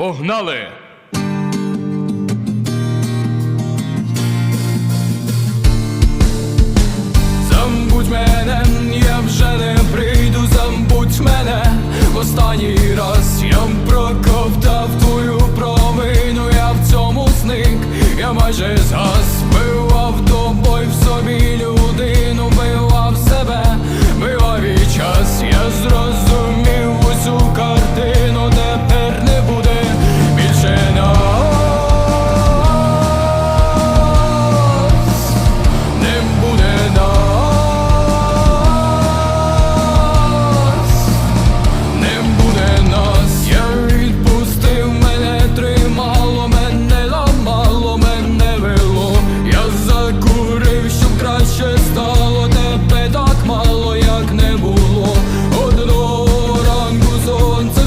Погнали! Забудь мене, я вже не прийду, забудь мене в останній раз я проковтав твою провину, я в цьому зник, я майже згас